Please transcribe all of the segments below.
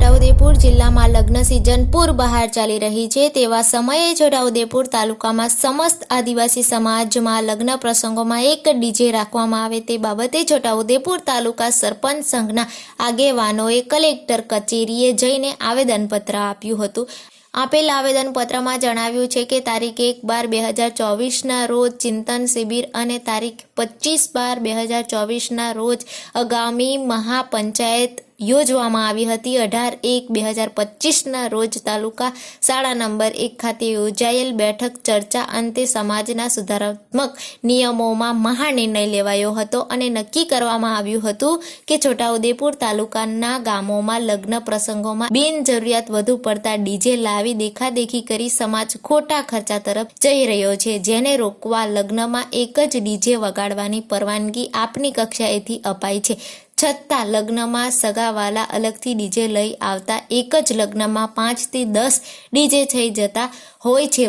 છોટાઉદેપુર જિલ્લામાં લગ્ન સિઝન પૂર બહાર ચાલી રહી છે તેવા સમયે છોટાઉદેપુર તાલુકામાં સમસ્ત આદિવાસી સમાજમાં લગ્ન પ્રસંગોમાં એક ડીજે રાખવામાં આવે તે બાબતે છોટાઉદેપુર તાલુકા સરપંચ સંઘના આગેવાનોએ કલેક્ટર કચેરીએ જઈને આવેદનપત્ર આપ્યું હતું. આપેલ આવેદનપત્રમાં જણાવ્યું છે કે તારીખ એક બાર બે હજાર ચોવીસના રોજ ચિંતન શિબિર અને તારીખ પચીસ બાર બે હજાર ચોવીસના રોજ આગામી મહાપંચાયત યોજવામાં આવી હતી. અઢાર એક બે હજાર પચીસના રોજ તાલુકા શાળા નંબર એક ખાતે યોજાયેલ બેઠક ચર્ચા અંતે સમાજના સુધારાત્મક નિયમોમાં મહાનિર્ણય લેવાયો હતો અને નક્કી કરવામાં આવ્યું હતું કે છોટાઉદેપુર તાલુકાના ગામોમાં લગ્ન પ્રસંગોમાં બિનજરૂરિયાત વધુ પડતા ડીજે લાવી દેખાદેખી કરી સમાજ ખોટા ખર્ચા તરફ જઈ રહ્યો છે. જેને રોકવા લગ્નમાં એક જ ડીજે વગાડવાની પરવાનગી આપની કક્ષાએથી અપાઈ છે. છતાં લગ્નમાં સગાવાલા અલગથી ડીજે લઈ આવતા એક જ લગ્નમાં પાંચથી દસ ડીજે થઈ જતા હોય છે.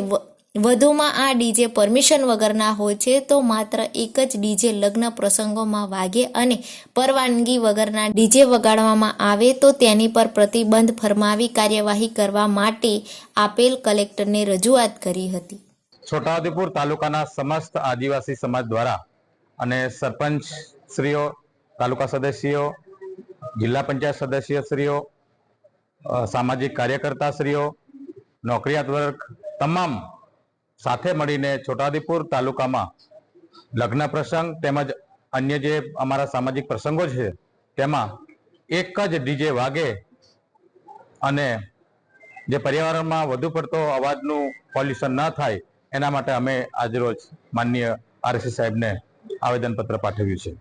વધુમાં આ ડીજે પરમિશન વગરના હોય છે તો માત્ર એક જ ડીજે લગ્ન પ્રસંગોમાં વાગે અને પરવાનગી વગરના ડીજે વગાડવામાં આવે તો તેની પર પ્રતિબંધ ફરમાવી કાર્યવાહી કરવા માટે આપેલ કલેક્ટરને રજૂઆત કરી હતી. છોટાઉદેપુર તાલુકાના સમસ્ત આદિવાસી સમાજ દ્વારા અને સરપંચ શ્રીઓ તાલુકા સદસ્યો, જિલ્લા પંચાયત સદસ્યશ્રીઓ સામાજિક કાર્યકર્તા શ્રીઓ નોકરિયાત વર્ગ તમામ સાથે મળીને છોટાઉદેપુર તાલુકામાં લગ્ન પ્રસંગ તેમજ અન્ય જે અમારા સામાજિક પ્રસંગો છે, તેમાં એક જ ડીજે વાગે અને જે પર્યાવરણમાં વધુ પડતો અવાજનું પોલ્યુશન ન થાય, એના માટે અમે આજરોજ માનનીય આરસી સાહેબને આવેદનપત્ર પાઠવ્યું છે.